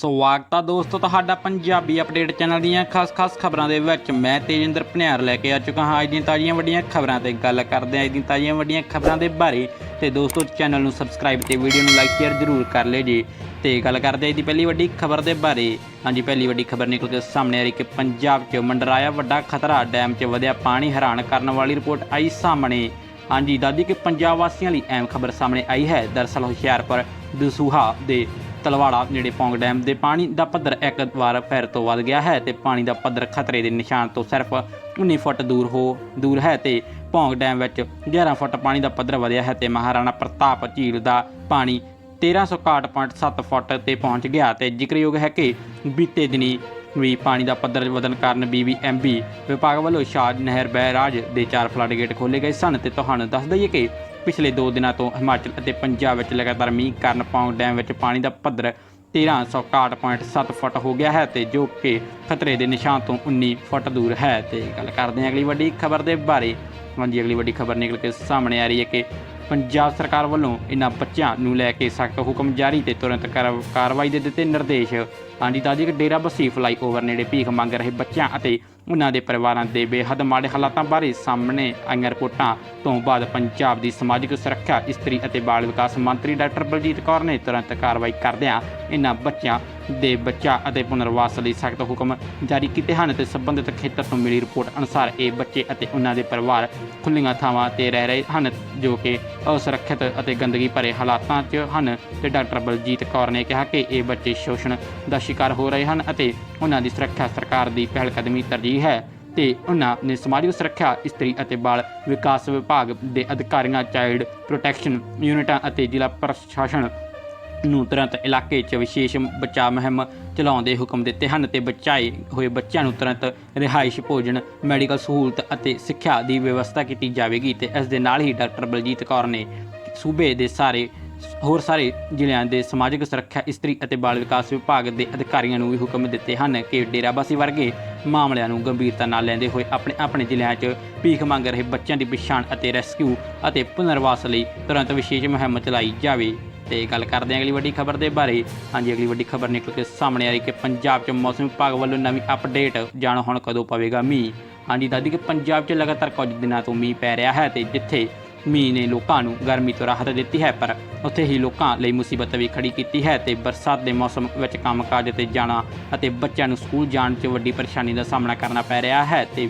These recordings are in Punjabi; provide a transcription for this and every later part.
ਸਵਾਗਤ ਆ ਦੋਸਤੋ ਤੁਹਾਡਾ ਪੰਜਾਬੀ ਅਪਡੇਟ ਚੈਨਲ ਦੀਆਂ ਖਾਸ-ਖਾਸ ਖਬਰਾਂ ਦੇ ਵਿੱਚ। ਮੈਂ ਤੇਜਿੰਦਰ ਭਨਿਆਰ ਲੈ ਕੇ ਆ ਚੁੱਕਾ ਹਾਂ। ਅੱਜ ਦੀਆਂ ਤਾਜ਼ੀਆਂ ਵੱਡੀਆਂ ਖਬਰਾਂ ਤੇ ਗੱਲ ਕਰਦੇ ਹਾਂ। ਅੱਜ ਦੀਆਂ ਤਾਜ਼ੀਆਂ ਵੱਡੀਆਂ ਖਬਰਾਂ ਦੇ ਬਾਰੇ ਤੇ ਦੋਸਤੋ ਚੈਨਲ ਨੂੰ ਸਬਸਕ੍ਰਾਈਬ ਤੇ ਵੀਡੀਓ ਨੂੰ ਲਾਈਕ ਸ਼ੇਅਰ ਜ਼ਰੂਰ ਕਰ ਲਿਓ ਜੀ। ਤੇ ਗੱਲ ਕਰਦੇ ਹਾਂ ਅੱਜ ਦੀ ਪਹਿਲੀ ਵੱਡੀ ਖਬਰ ਦੇ ਬਾਰੇ। ਹਾਂਜੀ, ਪਹਿਲੀ ਵੱਡੀ ਖਬਰ ਨਿਕਲ ਕੇ ਸਾਹਮਣੇ ਆ ਰਹੀ ਕਿ ਪੰਜਾਬ 'ਚ ਮੰਡਰਾਇਆ ਵੱਡਾ ਖਤਰਾ, ਡੈਮ 'ਚ ਵਧਿਆ ਪਾਣੀ ਹੈਰਾਨ ਕਰਨ ਵਾਲੀ ਰਿਪੋਰਟ ਆਈ ਸਾਹਮਣੇ। ਹਾਂਜੀ ਦਾਦੀ ਕਿ ਪੰਜਾਬ ਵਾਸੀਆਂ ਲਈ ਅਹਿਮ ਖਬਰ ਸਾਹਮਣੇ ਆਈ ਹੈ। ਦਰਸਲ ਹੁਸ਼ਿਆਰਪੁਰ, ਦਸੂਹਾ ਦੇ ਤਲਵਾੜਾ ਨੇੜੇ ਪੌਂਗ ਡੈਮ ਦੇ ਪਾਣੀ ਦਾ ਪੱਧਰ ਇੱਕ ਵਾਰ ਫਿਰ ਤੋਂ ਵੱਧ ਗਿਆ ਹੈ ਤੇ ਪਾਣੀ ਦਾ ਪੱਧਰ ਖਤਰੇ ਦੇ ਨਿਸ਼ਾਨ ਤੋਂ ਸਿਰਫ 19 ਫੁੱਟ ਦੂਰ ਹੋ, ਦੂਰ ਹੈ ਤੇ ਪੌਂਗ ਡੈਮ ਵਿੱਚ 11 ਫੁੱਟ ਪਾਣੀ ਦਾ ਪੱਧਰ ਵਧਿਆ ਹੈ ਤੇ ਮਹਾਰਾਣਾ ਪ੍ਰਤਾਪ ਝੀਲ ਦਾ ਪਾਣੀ 1361.7 ਫੁੱਟ ਤੇ ਪਹੁੰਚ ਗਿਆ ਤੇ ਜ਼ਿਕਰਯੋਗ ਹੈ ਕਿ ਬੀਤੇ ਦਿਨੀ ਵੀ ਪਾਣੀ ਦਾ ਪੱਧਰ ਵਧਣ ਕਾਰਨ ਬੀਬੀਐਮਬੀ ਵਿਭਾਗ ਵੱਲੋਂ ਸ਼ਾਦ ਨਹਿਰ ਬੈਰਾਜ ਦੇ ਚਾਰ ਫਲੱਡ ਗੇਟ ਖੋਲੇ ਗਏ ਸਨ ਤੇ ਤੁਹਾਨੂੰ ਦੱਸ ਦਈਏ ਕਿ ਪਿਛਲੇ 2 ਦਿਨਾਂ ਤੋਂ ਹਿਮਾਚਲ ਅਤੇ ਪੰਜਾਬ ਵਿੱਚ ਲਗਾਤਾਰ ਮੀਂਹ ਕਾਰਨ ਪੌਂਗ ਡੈਮ ਵਿੱਚ ਪਾਣੀ ਦਾ ਪੱਧਰ 1361.7 ਫੁੱਟ ਹੋ ਗਿਆ ਹੈ ਤੇ ਜੋ ਕਿ ਖਤਰੇ ਦੇ ਨਿਸ਼ਾਨ ਤੋਂ 19 ਫੁੱਟ ਦੂਰ ਹੈ ਤੇ ਗੱਲ ਕਰਦੇ ਹਾਂ ਅਗਲੀ ਵੱਡੀ ਖਬਰ ਦੇ ਬਾਰੇ। ਹਾਂਜੀ, ਅਗਲੀ ਵੱਡੀ ਖਬਰ ਨਿਕਲ ਕੇ ਸਾਹਮਣੇ ਆ ਰਹੀ ਹੈ ਕਿ ਪੰਜਾਬ ਸਰਕਾਰ ਵੱਲੋਂ ਇਹਨਾਂ ਬੱਚਿਆਂ ਨੂੰ ਲੈ ਕੇ ਸਖਤ ਹੁਕਮ ਜਾਰੀ ਤੇ ਤੁਰੰਤ ਕਾਰ- ਕਾਰਵਾਈ ਦੇ ਦਿੱਤੇ ਨਿਰਦੇਸ਼। ਹਾਂਜੀ ਦਾਦੀ ਕਿ ਡੇਰਾ ਬਸੀ ਫਲਾਈਓਵਰ ਨੇੜੇ ਭੀਖ ਮੰਗ ਰਹੇ ਬੱਚਿਆਂ ਅਤੇ ਉਹਨਾਂ ਦੇ ਪਰਿਵਾਰਾਂ ਦੇ ਬੇਹੱਦ ਮਾੜੇ ਹਾਲਾਤਾਂ ਬਾਰੇ ਸਾਹਮਣੇ ਆਈਆਂ ਰਿਪੋਰਟਾਂ ਤੋਂ ਬਾਅਦ ਪੰਜਾਬ ਦੀ ਸਮਾਜਿਕ ਸੁਰੱਖਿਆ, ਇਸਤਰੀ ਅਤੇ ਬਾਲ ਵਿਕਾਸ ਮੰਤਰੀ ਡਾਕਟਰ ਬਲਜੀਤ ਕੌਰ ਨੇ ਤੁਰੰਤ ਕਾਰਵਾਈ ਕਰਦਿਆਂ ਇਹਨਾਂ ਬੱਚਿਆਂ ਦੇ ਬੱਚਾ ਅਤੇ ਪੁਨਰਵਾਸ ਲਈ ਸਖਤ ਹੁਕਮ ਜਾਰੀ ਕੀਤੇ ਹਨ ਤੇ ਸੰਬੰਧਿਤ ਖੇਤਰ ਤੋਂ ਮਿਲੀ ਰਿਪੋਰਟ ਅਨੁਸਾਰ ਇਹ ਬੱਚੇ ਅਤੇ ਉਹਨਾਂ ਦੇ ਪਰਿਵਾਰ ਖੁੱਲ੍ਹੀਆਂ ਥਾਵਾਂ ਤੇ ਰਹਿ ਰਹੇ ਹਨ ਜੋ ਕਿ ਅਸੁਰੱਖਿਅਤ ਅਤੇ ਗੰਦਗੀ ਭਰੇ ਹਾਲਾਤਾਂ 'ਚ ਹਨ ਤੇ ਡਾਕਟਰ ਬਲਜੀਤ ਕੌਰ ਨੇ ਕਿਹਾ ਕਿ ਇਹ ਬੱਚੇ ਸ਼ੋਸ਼ਣ ਦਾ ਸ਼ਿਕਾਰ ਹੋ ਰਹੇ ਹਨ ਅਤੇ ਉਹਨਾਂ ਦੀ ਸੁਰੱਖਿਆ ਸਰਕਾਰ ਦੀ ਪਹਿਲਕਦਮੀ ਤਰਜੀਹ ਹੈ ਤੇ ਉਹਨਾਂ ਨੇ ਸਮਾਜਿਕ ਸੁਰੱਖਿਆ, ਇਸਤਰੀ ਅਤੇ ਬਾਲ ਵਿਕਾਸ ਵਿਭਾਗ ਦੇ ਅਧਿਕਾਰੀਆਂ, ਚਾਈਲਡ ਪ੍ਰੋਟੈਕਸ਼ਨ ਯੂਨਿਟਾਂ ਅਤੇ ਜ਼ਿਲ੍ਹਾ ਪ੍ਰਸ਼ਾਸਨ ਨੂੰ ਤੁਰੰਤ ਇਲਾਕੇ 'ਚ ਵਿਸ਼ੇਸ਼ ਬਚਾਅ ਮੁਹਿੰਮ ਚਲਾਉਣ ਦੇ ਹੁਕਮ ਦਿੱਤੇ ਹਨ ਤੇ ਬਚਾਏ ਹੋਏ ਬੱਚਿਆਂ ਨੂੰ ਤੁਰੰਤ ਰਿਹਾਇਸ਼, ਭੋਜਨ, ਮੈਡੀਕਲ ਸਹੂਲਤ ਅਤੇ ਸਿੱਖਿਆ ਦੀ ਵਿਵਸਥਾ ਕੀਤੀ ਜਾਵੇਗੀ ਤੇ ਇਸ ਦੇ ਨਾਲ ਹੀ ਡਾਕਟਰ ਬਲਜੀਤ ਕੌਰ ਨੇ ਸੂਬੇ ਦੇ ਸਾਰੇ ਹੋਰ ਸਾਰੇ ਜ਼ਿਲ੍ਹਿਆਂ ਦੇ ਸਮਾਜਿਕ ਸੁਰੱਖਿਆ, ਇਸਤਰੀ ਅਤੇ ਬਾਲ ਵਿਕਾਸ ਵਿਭਾਗ ਦੇ ਅਧਿਕਾਰੀਆਂ ਨੂੰ ਵੀ ਹੁਕਮ ਦਿੱਤੇ ਹਨ ਕਿ ਡੇਰਾਬਾਸੀ ਵਰਗੇ ਮਾਮਲਿਆਂ ਨੂੰ ਗੰਭੀਰਤਾ ਨਾਲ ਲੈਂਦੇ ਹੋਏ ਆਪਣੇ ਆਪਣੇ ਜ਼ਿਲ੍ਹਿਆਂ 'ਚ ਭੀਖ ਮੰਗ ਰਹੇ ਬੱਚਿਆਂ ਦੀ ਪਛਾਣ ਅਤੇ ਰੈਸਕਿਊ ਅਤੇ ਪੁਨਰਵਾਸ ਲਈ ਤੁਰੰਤ ਵਿਸ਼ੇਸ਼ ਮੁਹਿੰਮ ਚਲਾਈ ਜਾਵੇ। ਤੇ ਗੱਲ ਕਰਦੇ ਹਾਂ ਅਗਲੀ ਵੱਡੀ ਖਬਰ ਦੇ ਬਾਰੇ। ਹਾਂਜੀ, ਅਗਲੀ ਵੱਡੀ ਖਬਰ ਨਿਕਲ ਕੇ ਸਾਹਮਣੇ ਆ ਰਹੀ ਕਿ ਪੰਜਾਬ 'ਚ ਮੌਸਮ ਵਿਭਾਗ ਵੱਲੋਂ ਨਵੀਂ ਅਪਡੇਟ, ਜਾਣੋ ਹੁਣ ਕਦੋਂ ਪਵੇਗਾ ਮੀਂਹ? ਹਾਂਜੀ ਦਾਦੀ ਕਿ ਪੰਜਾਬ 'ਚ ਲਗਾਤਾਰ ਕੁਝ ਦਿਨਾਂ ਤੋਂ ਮੀਂਹ ਪੈ ਰਿਹਾ ਹੈ ਤੇ ਜਿੱਥੇ ਮੀਂਹ ਨੇ ਲੋਕਾਂ ਨੂੰ ਗਰਮੀ ਤੋਂ ਰਾਹਤ ਦਿੱਤੀ ਹੈ, ਪਰ ਉੱਥੇ ਹੀ ਲੋਕਾਂ ਲਈ ਮੁਸੀਬਤ ਵੀ ਖੜੀ ਕੀਤੀ ਹੈ ਤੇ ਬਰਸਾਤ ਦੇ ਮੌਸਮ ਵਿੱਚ ਕੰਮਕਾਜ ਤੇ ਜਾਣਾ ਅਤੇ ਬੱਚਿਆਂ ਨੂੰ ਸਕੂਲ ਜਾਣ 'ਚ ਵੱਡੀ ਪਰੇਸ਼ਾਨੀ ਦਾ ਸਾਹਮਣਾ ਕਰਨਾ ਪੈ ਰਿਹਾ ਹੈ ਤੇ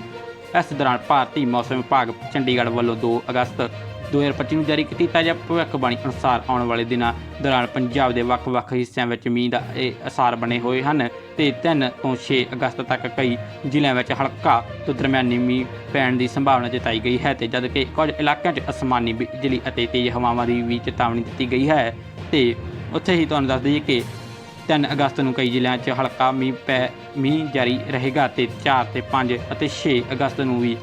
ਇਸ ਦੌਰਾਨ ਭਾਰਤੀ ਮੌਸਮ ਵਿਭਾਗ ਚੰਡੀਗੜ੍ਹ ਵੱਲੋਂ 2 ਅਗਸਤ 2025 ਨੂੰ ਜਾਰੀ ਕੀਤੀ ਤਾਜ਼ਾ ਭਵਿੱਖਬਾਣੀ ਅਨੁਸਾਰ ਆਉਣ ਵਾਲੇ ਦਿਨਾਂ ਦੌਰਾਨ ਪੰਜਾਬ ਦੇ ਵੱਖ-ਵੱਖ ਹਿੱਸਿਆਂ ਵਿੱਚ ਮੀਂਹ ਦਾ ਇਹ ਅਸਾਰ ਬਣੇ ਹੋਏ ਹਨ ਤੇ 3 ਤੋਂ 6 ਅਗਸਤ ਤੱਕ ਕਈ ਜ਼ਿਲ੍ਹਿਆਂ ਵਿੱਚ ਹਲਕਾ ਤੋਂ ਦਰਮਿਆਨੀ ਮੀਂਹ ਪੈਣ ਦੀ ਸੰਭਾਵਨਾ ਜਤਾਈ ਗਈ ਹੈ ਤੇ ਜਦਕਿ ਕੁਝ ਇਲਾਕਿਆਂ 'ਚ ਅਸਮਾਨੀ ਬਿਜਲੀ ਅਤੇ ਤੇਜ਼ ਹਵਾਵਾਂ ਦੀ ਵੀ ਚੇਤਾਵਨੀ ਦਿੱਤੀ ਗਈ ਹੈ ਤੇ ਉੱਥੇ ਹੀ ਤੁਹਾਨੂੰ ਦੱਸ ਦਈਏ ਕਿ 3 ਅਗਸਤ ਨੂੰ ਕਈ ਜ਼ਿਲ੍ਹਿਆਂ 'ਚ ਹਲਕਾ ਮੀਂਹ ਪੈ, ਮੀਂਹ ਜਾਰੀ ਰਹੇਗਾ ਤੇ 4 ਤੇ 5 ਅਤੇ 6 ਅਗਸਤ ਨੂੰ ਵੀ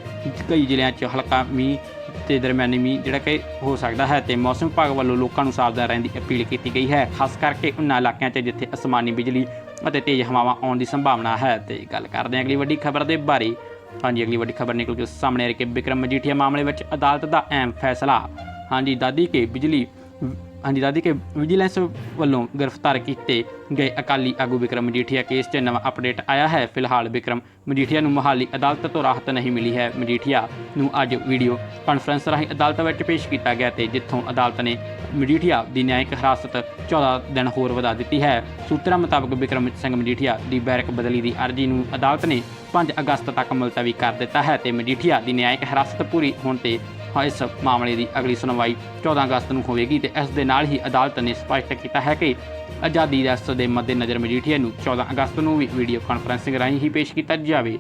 ਕਈ ਜ਼ਿਲ੍ਹਿਆਂ 'ਚ ਹਲਕਾ ਮੀਂਹ ਤੇ ਦਰਮਿਆਨੀ ਮੀਂਹ ਜਿਹੜਾ ਕਿ ਹੋ ਸਕਦਾ ਹੈ ਤੇ ਮੌਸਮ ਵਿਭਾਗ ਵੱਲੋਂ ਲੋਕਾਂ ਨੂੰ ਸਾਵਧਾਨ ਰਹਿਣ ਦੀ ਅਪੀਲ ਕੀਤੀ ਗਈ ਹੈ, ਖਾਸ ਕਰਕੇ ਉਹਨਾਂ ਇਲਾਕਿਆਂ 'ਚ ਜਿੱਥੇ ਅਸਮਾਨੀ ਬਿਜਲੀ ਅਤੇ ਤੇਜ਼ ਹਵਾਵਾਂ ਆਉਣ ਦੀ ਸੰਭਾਵਨਾ ਹੈ ਤੇ ਗੱਲ ਕਰਦੇ ਹਾਂ ਅਗਲੀ ਵੱਡੀ ਖਬਰ ਦੇ ਬਾਰੇ। ਹਾਂਜੀ, ਅਗਲੀ ਵੱਡੀ ਖਬਰ ਨਿਕਲ ਕੇ ਸਾਹਮਣੇ ਆ ਰਹੀ ਕਿ ਵਿਕਰਮ ਮਜੀਠੀਆ ਮਾਮਲੇ ਵਿੱਚ ਅਦਾਲਤ ਦਾ ਅਹਿਮ ਫੈਸਲਾ। ਹਾਂਜੀ, ਦਾਦੀ ਕੇ ਬਿਜਲੀ, ਹਾਂਜੀ, ਦਾਦੀ ਕੇ ਵਿਜੀਲੈਂਸ ਵੱਲੋਂ ਗ੍ਰਿਫਤਾਰ ਕੀਤੇ ਗਏ ਅਕਾਲੀ ਆਗੂ ਵਿਕਰਮ ਮਜੀਠੀਆ ਕੇਸ 'ਚ ਨਵਾਂ ਅਪਡੇਟ ਆਇਆ ਹੈ। ਫਿਲਹਾਲ ਵਿਕਰਮ ਮਜੀਠੀਆ ਨੂੰ ਮੁਹਾਲੀ ਅਦਾਲਤ ਤੋਂ ਰਾਹਤ ਨਹੀਂ ਮਿਲੀ ਹੈ। ਮਜੀਠੀਆ ਨੂੰ ਅੱਜ ਵੀਡੀਓ ਕਾਨਫਰੰਸ ਰਾਹੀਂ ਅਦਾਲਤ ਵਿੱਚ ਪੇਸ਼ ਕੀਤਾ ਗਿਆ ਤੇ ਜਿੱਥੋਂ ਅਦਾਲਤ ਨੇ ਮਜੀਠੀਆ ਦੀ ਨਿਆਇਕ ਹਿਰਾਸਤ 14 ਦਿਨ ਹੋਰ ਵਧਾ ਦਿੱਤੀ ਹੈ। ਸੂਤਰਾਂ ਮੁਤਾਬਕ ਵਿਕਰਮ ਸਿੰਘ ਮਜੀਠੀਆ ਦੀ ਬੈਰਕ ਬਦਲੀ ਦੀ ਅਰਜ਼ੀ ਨੂੰ ਅਦਾਲਤ ਨੇ 5 ਅਗਸਤ ਤੱਕ ਮੁਲਤਵੀ ਕਰ ਦਿੱਤਾ ਹੈ ਤੇ ਮਜੀਠੀਆ ਦੀ ਨਿਆਇਕ ਹਿਰਾਸਤ ਪੂਰੀ ਹੋਣ ਤੇ ਹਾਂ, ਇਸ ਮਾਮਲੇ ਦੀ ਅਗਲੀ ਸੁਣਵਾਈ 14 ਅਗਸਤ ਨੂੰ ਹੋਵੇਗੀ ਤੇ ਇਸ ਦੇ ਨਾਲ ਹੀ ਅਦਾਲਤ ਨੇ ਸਪਸ਼ਟ ਕੀਤਾ ਹੈ ਕਿ ਆਜ਼ਾਦੀ ਦਿਵਸ ਦੇ ਮੱਦੇਨਜ਼ਰ ਮਜੀਠੀਆ ਨੂੰ 14 ਅਗਸਤ ਨੂੰ ਵੀ ਵੀਡੀਓ ਕਾਨਫਰੰਸਿੰਗ ਰਾਹੀਂ ਹੀ ਪੇਸ਼ ਕੀਤਾ ਜਾਵੇ।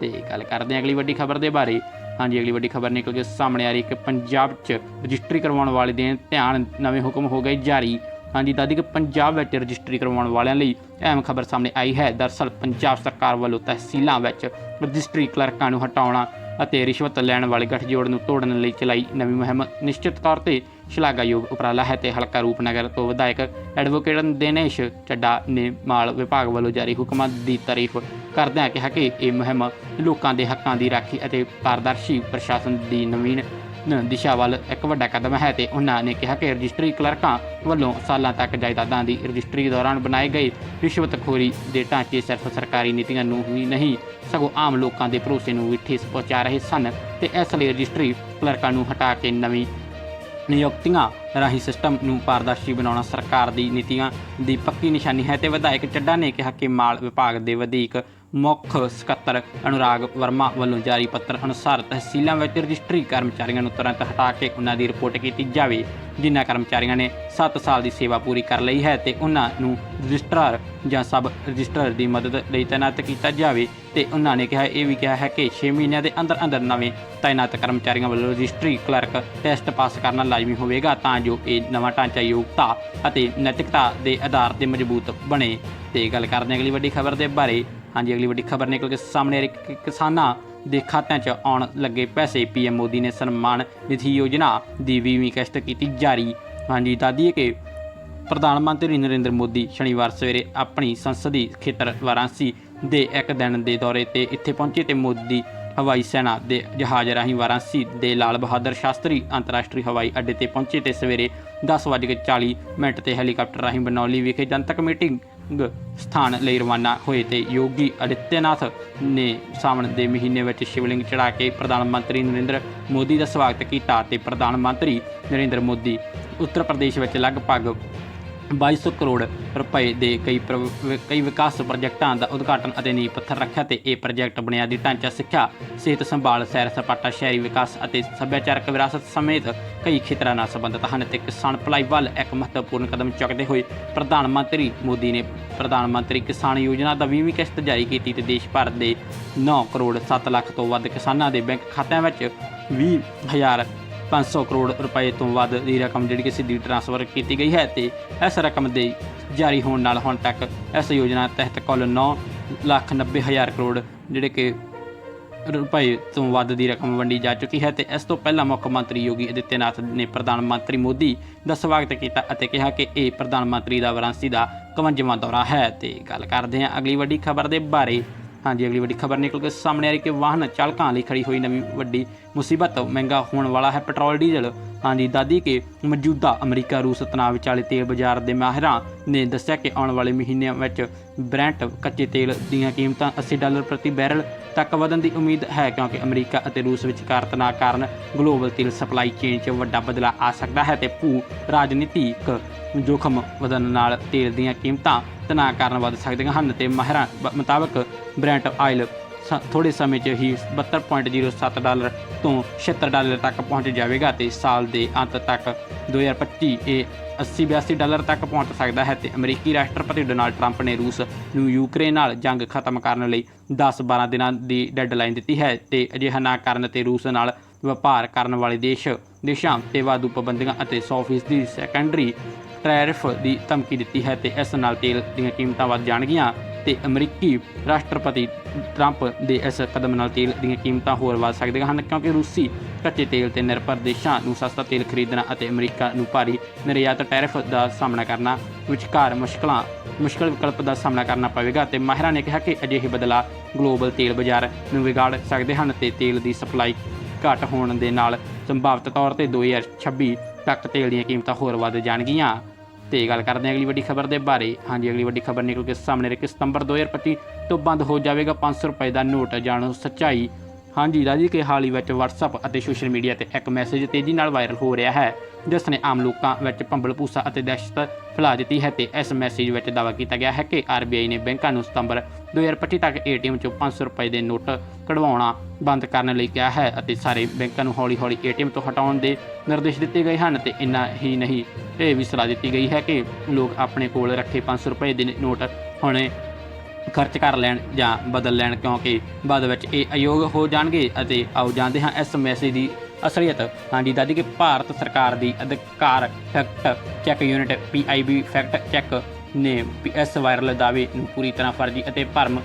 ਤੇ ਗੱਲ ਕਰਦੇ ਹਾਂ ਅਗਲੀ ਵੱਡੀ ਖਬਰ ਦੇ ਬਾਰੇ। ਹਾਂਜੀ, ਅਗਲੀ ਵੱਡੀ ਖਬਰ ਨਿਕਲ ਕੇ ਸਾਹਮਣੇ ਆ ਰਹੀ ਕਿ ਪੰਜਾਬ 'ਚ ਰਜਿਸਟਰੀ ਕਰਵਾਉਣ ਵਾਲੇ ਦੇ ਧਿਆਨ ਨਵੇਂ ਹੁਕਮ ਹੋ ਗਏ ਜਾਰੀ। ਹਾਂਜੀ ਦਾਦੀ ਕਿ ਪੰਜਾਬ ਵਿੱਚ ਰਜਿਸਟਰੀ ਕਰਵਾਉਣ ਵਾਲਿਆਂ ਲਈ ਅਹਿਮ ਖਬਰ ਸਾਹਮਣੇ ਆਈ ਹੈ। ਦਰਸਲ, ਪੰਜਾਬ ਸਰਕਾਰ ਵੱਲੋਂ ਤਹਿਸੀਲਾਂ ਵਿੱਚ ਰਜਿਸਟਰੀ ਕਲਰਕਾਂ ਨੂੰ ਹਟਾਉਣਾ ਅਤੇ ਰਿਸ਼ਵਤ ਲੈਣ ਵਾਲੇ ਗੱਠਜੋੜ ਨੂੰ ਤੋੜਨ ਲਈ ਚਲਾਈ ਨਵੀਂ ਮੁਹਿੰਮ ਨਿਸ਼ਚਿਤ ਤੌਰ ਤੇ ਸ਼ਲਾਘਾਯੋਗ ਉਪਰਾਲਾ ਹੈ ਤੇ ਹਲਕਾ ਰੂਪਨਗਰ ਤੋਂ ਵਿਧਾਇਕ ਐਡਵੋਕੇਟ ਦਿਨੇਸ਼ ਚੱਡਾ ਨੇ ਮਾਲ ਵਿਭਾਗ ਵੱਲੋਂ ਜਾਰੀ ਹੁਕਮਾਂ ਦੀ ਤਾਰੀਫ ਕਰਦਿਆਂ ਕਿਹਾ ਕਿ ਇਹ ਮੁਹਿੰਮ ਲੋਕਾਂ ਦੇ ਹੱਕਾਂ ਦੀ ਰਾਖੀ ਅਤੇ ਪਾਰਦਰਸ਼ੀ ਪ੍ਰਸ਼ਾਸਨ ਦੀ ਨਵੀਨ ਦਿਸ਼ਾ ਵੱਲ ਇੱਕ ਵੱਡਾ ਕਦਮ ਹੈ ਤੇ ਉਹਨਾਂ ਨੇ ਕਿਹਾ ਕਿ ਰਜਿਸਟਰੀ ਕਲਰਕਾਂ ਵੱਲੋਂ ਸਾਲਾਂ ਤੱਕ ਜਾਇਦਾਦਾਂ ਦੀ ਰਜਿਸਟਰੀ ਦੌਰਾਨ ਬਣਾਏ ਗਏ ਰਿਸ਼ਵਤਖੋਰੀ ਦੇ ਢਾਂਚੇ ਸਿਰਫ ਸਰਕਾਰੀ ਨੀਤੀਆਂ ਨੂੰ ਹੀ ਨਹੀਂ, ਸਗੋਂ ਆਮ ਲੋਕਾਂ ਦੇ ਭਰੋਸੇ ਨੂੰ ਵੀ ਠੇਸ ਪਹੁੰਚਾ ਰਹੇ ਸਨ ਤੇ ਇਸ ਲਈ ਰਜਿਸਟਰੀ ਕਲਰਕਾਂ ਨੂੰ ਹਟਾ ਕੇ ਨਵੀਂ ਨਿਯੁਕਤੀਆਂ ਰਾਹੀਂ ਸਿਸਟਮ ਨੂੰ ਪਾਰਦਰਸ਼ੀ ਬਣਾਉਣਾ ਸਰਕਾਰ ਦੀ ਨੀਤੀਆਂ ਦੀ ਪੱਕੀ ਨਿਸ਼ਾਨੀ ਹੈ ਤੇ ਵਿਧਾਇਕ ਚੱਡਾ ਨੇ ਕਿਹਾ ਕਿ ਮਾਲ ਵਿਭਾਗ ਦੇ ਵਧੀਕ ਮੁੱਖ ਸਕੱਤਰ ਅਨੁਰਾਗ ਵਰਮਾ ਵੱਲੋਂ ਜਾਰੀ ਪੱਤਰ ਅਨੁਸਾਰ ਤਹਿਸੀਲਾਂ ਵਿੱਚ ਰਜਿਸਟਰੀ ਕਰਮਚਾਰੀਆਂ ਨੂੰ ਤੁਰੰਤ ਹਟਾ ਕੇ ਉਹਨਾਂ ਦੀ ਰਿਪੋਰਟ ਕੀਤੀ ਜਾਵੇ। ਜਿਨ੍ਹਾਂ ਕਰਮਚਾਰੀਆਂ ਨੇ 7 ਸਾਲ ਦੀ ਸੇਵਾ ਪੂਰੀ ਕਰ ਲਈ ਹੈ ਤੇ ਉਹਨਾਂ ਨੂੰ ਰਜਿਸਟਰਾਰ ਜਾਂ ਸਬ ਰਜਿਸਟਰਾਰ ਦੀ ਮਦਦ ਲਈ ਤਾਇਨਾਤ ਕੀਤਾ ਜਾਵੇ ਤੇ ਉਹਨਾਂ ਨੇ ਕਿਹਾ, ਇਹ ਵੀ ਕਿਹਾ ਹੈ ਕਿ 6 ਮਹੀਨਿਆਂ ਦੇ ਅੰਦਰ ਅੰਦਰ ਨਵੇਂ ਤਾਇਨਾਤ ਕਰਮਚਾਰੀਆਂ ਵੱਲੋਂ ਰਜਿਸਟਰੀ ਕਲਰਕ ਟੈਸਟ ਪਾਸ ਕਰਨਾ ਲਾਜ਼ਮੀ ਹੋਵੇਗਾ ਤਾਂ ਜੋ ਇਹ ਨਵਾਂ ਢਾਂਚਾ ਯੋਗਤਾ ਅਤੇ ਨੈਤਿਕਤਾ ਦੇ ਆਧਾਰ ਤੇ ਮਜ਼ਬੂਤ ਬਣੇ। ਤੇ ਗੱਲ ਕਰਦੇ ਹਾਂ ਅਗਲੀ ਵੱਡੀ ਖਬਰ ਦੇ ਬਾਰੇ। ਹਾਂਜੀ, ਅਗਲੀ ਵੱਡੀ ਖਬਰ ਨਿਕਲ ਕੇ ਸਾਹਮਣੇ ਆ ਰਹੀ ਕਿਸਾਨਾਂ ਦੇ ਖਾਤਿਆਂ 'ਚ ਆਉਣ ਲੱਗੇ ਪੈਸੇ। ਪੀਐਮ ਮੋਦੀ ਨੇ ਸਨਮਾਨ ਨਿਧੀ ਯੋਜਨਾ ਦੀ 20ਵੀਂ ਕਿਸ਼ਤ ਕੀਤੀ ਜਾਰੀ। ਹਾਂਜੀ ਦਾਦੀਏ ਕਿ ਪ੍ਰਧਾਨ ਮੰਤਰੀ ਨਰਿੰਦਰ ਮੋਦੀ ਸ਼ਨੀਵਾਰ ਸਵੇਰੇ ਆਪਣੀ ਸੰਸਦੀ ਖੇਤਰ ਵਾਰਾਣਸੀ ਦੇ ਇੱਕ ਦਿਨ ਦੇ ਦੌਰੇ ਤੇ ਇੱਥੇ ਪਹੁੰਚੇ ਤੇ ਮੋਦੀ ਹਵਾਈ ਸੈਨਾ ਦੇ ਜਹਾਜ਼ ਰਾਹੀਂ ਵਾਰਾਣਸੀ ਦੇ ਲਾਲ ਬਹਾਦਰ ਸ਼ਾਸਤਰੀ ਅੰਤਰਰਾਸ਼ਟਰੀ ਹਵਾਈ ਅੱਡੇ ਤੇ ਪਹੁੰਚੇ ਤੇ ਸਵੇਰੇ 10:40 ਮਿੰਟ ਤੇ ਹੈਲੀਕਾਪਟਰ ਰਾਹੀਂ ਬਨੌਲੀ ਵਿਖੇ ਜਨਤਕ ਮੀਟਿੰਗ ਸਥਾਨ ਲਈ ਰਵਾਨਾ ਹੋਏ ਤੇ ਯੋਗੀ ਆਦਿੱਤਿਆਨਾਥ ਨੇ ਸਾਵਣ ਦੇ ਮਹੀਨੇ ਵਿੱਚ ਸ਼ਿਵਲਿੰਗ ਚੜਾ ਕੇ ਪ੍ਰਧਾਨ ਮੰਤਰੀ ਨਰਿੰਦਰ ਮੋਦੀ ਦਾ ਸਵਾਗਤ ਕੀਤਾ ਤੇ ਪ੍ਰਧਾਨ ਮੰਤਰੀ ਨਰਿੰਦਰ ਮੋਦੀ ਉੱਤਰ ਪ੍ਰਦੇਸ਼ ਵਿੱਚ ਲਗਭਗ 2200 ਕਰੋੜ ਰੁਪਏ ਦੇ ਕਈ ਪ੍ਰਵ- ਕਈ ਵਿਕਾਸ ਪ੍ਰੋਜੈਕਟਾਂ ਦਾ ਉਦਘਾਟਨ ਅਤੇ ਨੀਂਹ ਪੱਥਰ ਰੱਖਿਆ ਤੇ ਇਹ ਪ੍ਰੋਜੈਕਟ ਬੁਨਿਆਦੀ ਢਾਂਚਾ, ਸਿੱਖਿਆ, ਸਿਹਤ ਸੰਭਾਲ, ਸੈਰ ਸਪਾਟਾ, ਸ਼ਹਿਰੀ ਵਿਕਾਸ ਅਤੇ ਸੱਭਿਆਚਾਰਕ ਵਿਰਾਸਤ ਸਮੇਤ ਕਈ ਖੇਤਰਾਂ ਨਾਲ ਸੰਬੰਧਿਤ ਹਨ ਤੇ ਕਿਸਾਨ ਭਲਾਈ ਵੱਲ ਇੱਕ ਮਹੱਤਵਪੂਰਨ ਕਦਮ ਚੁੱਕਦੇ ਹੋਏ ਪ੍ਰਧਾਨ ਮੰਤਰੀ ਮੋਦੀ ਨੇ ਪ੍ਰਧਾਨ ਮੰਤਰੀ ਕਿਸਾਨ ਯੋਜਨਾ ਦਾ 20ਵੀਂ ਕਿਸ਼ਤ ਜਾਰੀ ਕੀਤੀ ਤੇ ਦੇਸ਼ ਭਰ ਦੇ 9 ਕਰੋੜ 7 ਲੱਖ ਤੋਂ ਵੱਧ ਕਿਸਾਨਾਂ ਦੇ ਬੈਂਕ ਖਾਤਿਆਂ ਵਿੱਚ 20000 500 ਕਰੋੜ ਰੁਪਏ ਤੋਂ ਵੱਧ ਦੀ ਰਕਮ ਜਿਹੜੀ ਕਿ ਸਿੱਧੀ ਟ੍ਰਾਂਸਫਰ ਕੀਤੀ ਗਈ ਹੈ ਤੇ ਇਸ ਰਕਮ ਦੇ ਜਾਰੀ ਹੋਣ ਨਾਲ ਹੁਣ ਤੱਕ ਇਸ ਯੋਜਨਾ ਤਹਿਤ ਕੁੱਲ 9 ਲੱਖ 90 ਹਜ਼ਾਰ ਕਰੋੜ ਜਿਹੜੇ ਕਿ ਰੁਪਏ ਤੋਂ ਵੱਧ ਦੀ ਰਕਮ ਵੰਡੀ ਜਾ ਚੁੱਕੀ ਹੈ ਤੇ ਇਸ ਤੋਂ ਪਹਿਲਾਂ ਮੁੱਖ ਮੰਤਰੀ ਯੋਗੀ ਆਦਿੱਤਿਆਨਾਥ ਨੇ ਪ੍ਰਧਾਨ ਮੰਤਰੀ ਮੋਦੀ ਦਾ ਸਵਾਗਤ ਕੀਤਾ ਅਤੇ ਕਿਹਾ ਕਿ ਇਹ ਪ੍ਰਧਾਨ ਮੰਤਰੀ ਦਾ ਵਾਰਾਣਸੀ ਦਾ 51ਵਾਂ ਦੌਰਾ ਹੈ ਤੇ ਗੱਲ ਕਰਦੇ ਹਾਂ ਅਗਲੀ ਵੱਡੀ ਖਬਰ ਦੇ ਬਾਰੇ। ਹਾਂਜੀ, ਅਗਲੀ ਵੱਡੀ ਖਬਰ ਨਿਕਲ ਕੇ ਸਾਹਮਣੇ ਆ ਰਹੀ ਕਿ ਵਾਹਨ ਚਾਲਕਾਂ ਲਈ ਖੜੀ ਹੋਈ ਨਵੀਂ ਵੱਡੀ ਮੁਸੀਬਤ। ਮਹਿੰਗਾ ਹੋਣ ਵਾਲਾ ਹੈ ਪੈਟਰੋਲ, ਡੀਜ਼ਲ। ਹਾਂਜੀ ਦਾਦੀ ਕੇ ਮੌਜੂਦਾ ਅਮਰੀਕਾ ਰੂਸ ਤਣਾਅ ਵਿਚਾਲੇ ਤੇਲ ਬਾਜ਼ਾਰ ਦੇ ਮਾਹਿਰਾਂ ਨੇ ਦੱਸਿਆ ਕਿ ਆਉਣ ਵਾਲੇ ਮਹੀਨਿਆਂ ਵਿੱਚ ਬ੍ਰੈਂਟ ਕੱਚੇ ਤੇਲ ਦੀਆਂ ਕੀਮਤਾਂ 80 ਡਾਲਰ ਪ੍ਰਤੀ ਬੈਰਲ ਤੱਕ ਵਧਣ ਦੀ ਉਮੀਦ ਹੈ, ਕਿਉਂਕਿ ਅਮਰੀਕਾ ਅਤੇ ਰੂਸ ਵਿਚਕਾਰ ਤਣਾਅ ਕਾਰਨ ਗਲੋਬਲ ਤੇਲ ਸਪਲਾਈ ਚੇਨ 'ਚ ਵੱਡਾ ਬਦਲਾਅ ਆ ਸਕਦਾ ਹੈ ਤੇ ਭੂ ਰਾਜਨੀਤਿਕ ਜੋਖਮ ਵਧਣ ਨਾਲ ਤੇਲ ਦੀਆਂ ਕੀਮਤਾਂ ਤਣਾਅ ਕਾਰਨ ਵੱਧ ਸਕਦੀਆਂ ਹਨ ਤੇ ਮਾਹਿਰਾਂ ਬ- ਮੁਤਾਬਕ ਬ੍ਰੈਂਟ ਆਇਲ ਥੋੜੇ ਸਮੇਂ 'ਚ ਹੀ 72.07 ਡਾਲਰ ਤੋਂ 76 ਡਾਲਰ ਤੱਕ ਪਹੁੰਚ ਜਾਵੇਗਾ ਤੇ ਸਾਲ ਦੇ ਅੰਤ ਤੱਕ 2025 ਇਹ 80-82 ਡਾਲਰ ਤੱਕ ਪਹੁੰਚ ਸਕਦਾ ਹੈ ਤੇ ਅਮਰੀਕੀ ਰਾਸ਼ਟਰਪਤੀ ਡੋਨਾਲਡ ਟਰੰਪ ਨੇ ਰੂਸ ਨੂੰ ਯੂਕਰੇਨ ਨਾਲ ਜੰਗ ਖਤਮ ਕਰਨ ਲਈ 10-12 ਦਿਨਾਂ ਦੀ ਡੈਡਲਾਈਨ ਦਿੱਤੀ ਹੈ ਤੇ ਅਜਿਹਾ ਨਾ ਕਰਨ ਤੇ ਰੂਸ ਨਾਲ ਵਪਾਰ ਕਰਨ ਵਾਲੇ ਦੇਸ਼, ਦੇਸ਼ਾਂ ਤੇ ਵਾਧੂ ਪਾਬੰਦੀਆਂ ਅਤੇ 100% ਦੀ ਸੈਕੰਡਰੀ ਟੈਰਿਫ ਦੀ ਧਮਕੀ ਦਿੱਤੀ ਹੈ ਤੇ ਇਸ ਨਾਲ ਤੇਲ ਦੀਆਂ ਕੀਮਤਾਂ ਵੱਧ ਜਾਣਗੀਆਂ। ਤੇ ਅਮਰੀਕੀ ਰਾਸ਼ਟਰਪਤੀ ਟਰੰਪ ਦੇ ਇਸ ਕਦਮ ਨਾਲ ਤੇਲ ਦੀਆਂ ਕੀਮਤਾਂ ਹੋਰ ਵੱਧ ਸਕਦੀਆਂ ਹਨ, ਕਿਉਂਕਿ ਰੂਸੀ ਕੱਚੇ ਤੇਲ ਤੇ ਨਿਰਭਰ ਦੇਸ਼ਾਂ ਨੂੰ ਸਸਤਾ ਤੇਲ ਖਰੀਦਣਾ ਅਤੇ ਅਮਰੀਕਾ ਨੂੰ ਭਾਰੀ ਨਿਰਯਾਤ ਟੈਰਿਫ ਦਾ ਸਾਹਮਣਾ ਕਰਨਾ ਵਿਚਕਾਰ ਮੁਸ਼ਕਲਾਂ, ਮੁਸ਼ਕਲ ਵਿਕਲਪ ਦਾ ਸਾਹਮਣਾ ਕਰਨਾ ਪਵੇਗਾ ਤੇ ਮਾਹਿਰਾਂ ਨੇ ਕਿਹਾ ਕਿ ਅਜਿਹੇ ਬਦਲਾਅ ਗਲੋਬਲ ਤੇਲ ਬਾਜ਼ਾਰ ਨੂੰ ਵਿਗਾੜ ਸਕਦੇ ਹਨ ਤੇ ਤੇਲ ਦੀ ਸਪਲਾਈ ਘੱਟ ਹੋਣ ਦੇ ਨਾਲ ਸੰਭਾਵਿਤ ਤੌਰ ਤੇ 2026 ਤੱਕ ਤੇਲ ਦੀਆਂ ਕੀਮਤਾਂ ਹੋਰ ਵੱਧ ਜਾਣਗੀਆਂ। ਤੇ ਗੱਲ ਕਰਦੇ ਹਾਂ ਅਗਲੀ ਵੱਡੀ ਖਬਰ ਦੇ ਬਾਰੇ। ਹਾਂਜੀ, ਅਗਲੀ ਵੱਡੀ ਖਬਰ ਨਿਕਲ ਕੇ ਸਾਹਮਣੇ ਰਹੀ ਕਿ ਸਤੰਬਰ 2025 ਤੋਂ ਬੰਦ ਹੋ ਜਾਵੇਗਾ 500 ਰੁਪਏ ਦਾ ਨੋਟ, ਜਾਣੋ ਸੱਚਾਈ। ਹਾਂਜੀ, ਰਾਜੀ ਕੇ ਹਾਲ ਹੀ ਵਿੱਚ WhatsApp ਅਤੇ ਸੋਸ਼ਲ ਮੀਡੀਆ ਤੇ ਇੱਕ ਮੈਸੇਜ ਤੇਜ਼ੀ ਨਾਲ ਵਾਇਰਲ ਹੋ ਰਿਹਾ ਹੈ, ਜਿਸ ਨੇ ਆਮ ਲੋਕਾਂ ਵਿੱਚ ਭੰਬਲ ਭੂਸਾ ਅਤੇ ਦਹਿਸ਼ਤ ਫੈਲਾ ਦਿੱਤੀ ਹੈ ਤੇ ਇਸ ਮੈਸੇਜ ਵਿੱਚ ਦਾਅਵਾ ਕੀਤਾ ਗਿਆ ਹੈ ਕਿ RBI ਨੇ ਬੈਂਕਾਂ ਨੂੰ ਸਤੰਬਰ 2025 ਤੱਕ ATM ਚੋਂ 500 ਰੁਪਏ ਦੇ ਨੋਟ ਕਢਵਾਉਣਾ ਬੰਦ ਕਰਨ ਲਈ ਕਿਹਾ ਹੈ ਅਤੇ ਸਾਰੇ ਬੈਂਕਾਂ ਨੂੰ ਹੌਲੀ-ਹੌਲੀ ATM ਤੋਂ ਹਟਾਉਣ ਦੇ ਨਿਰਦੇਸ਼ ਦਿੱਤੇ ਗਏ ਹਨ ਤੇ ਇੰਨਾ ਹੀ ਨਹੀਂ। ਇਹ ਵੀ ਸਲਾਹ ਦਿੱਤੀ ਗਈ ਹੈ ਕਿ ਲੋਕ ਆਪਣੇ ਕੋਲ ਰੱਖੇ 500 ਰੁਪਏ ਦੇ ਨੋਟ ਹੁਣੇ ਖਰਚ ਕਰ ਲੈਣ ਜਾਂ ਬਦਲ ਲੈਣ, ਕਿਉਂਕਿ ਬਾਅਦ ਵਿੱਚ ਇਹ ਅਯੋਗ ਹੋ ਜਾਣਗੇ ਅਤੇ ਆਓ ਜਾਂਦੇ ਹਾਂ ਇਸ ਮੈਸੇਜ ਦੀ ਅਸਲੀਅਤ। ਹਾਂਜੀ, ਦਾਦੀ ਕਿ ਭਾਰਤ ਸਰਕਾਰ ਦੀ ਅਧਿਕਾਰ fact check unit PIB fact check ਨੇ ਇਸ ਵਾਇਰਲ ਦਾਅਵੇ ਨੂੰ ਪੂਰੀ ਤਰ੍ਹਾਂ ਫਰਜ਼ੀ ਅਤੇ ਭਰਮ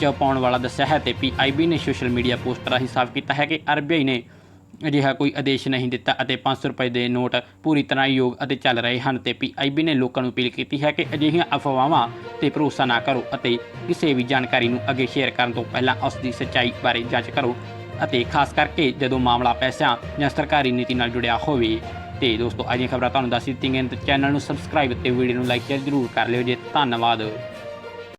ਚ ਪਾਉਣ ਵਾਲਾ ਦੱਸਿਆ ਹੈ ਤੇ PIB ਨੇ ਸੋਸ਼ਲ ਮੀਡੀਆ ਪੋਸਟ ਰਾਹੀਂ ਸਾਫ਼ ਕੀਤਾ ਹੈ ਕਿ RBI ਨੇ ਅਜਿਹਾ ਕੋਈ ਆਦੇਸ਼ ਨਹੀਂ ਦਿੱਤਾ ਅਤੇ 500 ਰੁਪਏ ਦੇ ਨੋਟ ਪੂਰੀ ਤਰ੍ਹਾਂ ਯੋਗ ਅਤੇ ਚੱਲ ਰਹੇ ਹਨ ਤੇ PIB ਨੇ ਲੋਕਾਂ ਨੂੰ ਅਪੀਲ ਕੀਤੀ ਹੈ ਕਿ ਅਜਿਹੀਆਂ ਅਫਵਾਹਾਂ ਤੇ ਭਰੋਸਾ ਨਾ ਕਰੋ ਅਤੇ ਕਿਸੇ ਵੀ ਜਾਣਕਾਰੀ ਨੂੰ ਅੱਗੇ ਸ਼ੇਅਰ ਕਰਨ ਤੋਂ ਪਹਿਲਾਂ ਉਸ ਦੀ ਸੱਚਾਈ ਬਾਰੇ ਜਾਂਚ ਕਰੋ ਅਤੇ ਖਾਸ ਕਰਕੇ ਜਦੋਂ ਮਾਮਲਾ ਪੈਸਿਆਂ ਜਾਂ ਸਰਕਾਰੀ ਨੀਤੀ ਨਾਲ ਜੁੜਿਆ ਹੋਵੇ। ਤੇ ਦੋਸਤੋ ਅੱਜ ਦੀਆਂ ਖਬਰਾਂ ਤੁਹਾਨੂੰ ਦੱਸ ਦਿੱਤੀਆਂ ਗਈਆਂ ਤੇ ਚੈਨਲ ਨੂੰ ਸਬਸਕ੍ਰਾਈਬ ਤੇ ਵੀਡੀਓ ਨੂੰ ਲਾਈਕ ਜ਼ਰੂਰ ਕਰ ਲਿਓ ਜੀ। ਧੰਨਵਾਦ।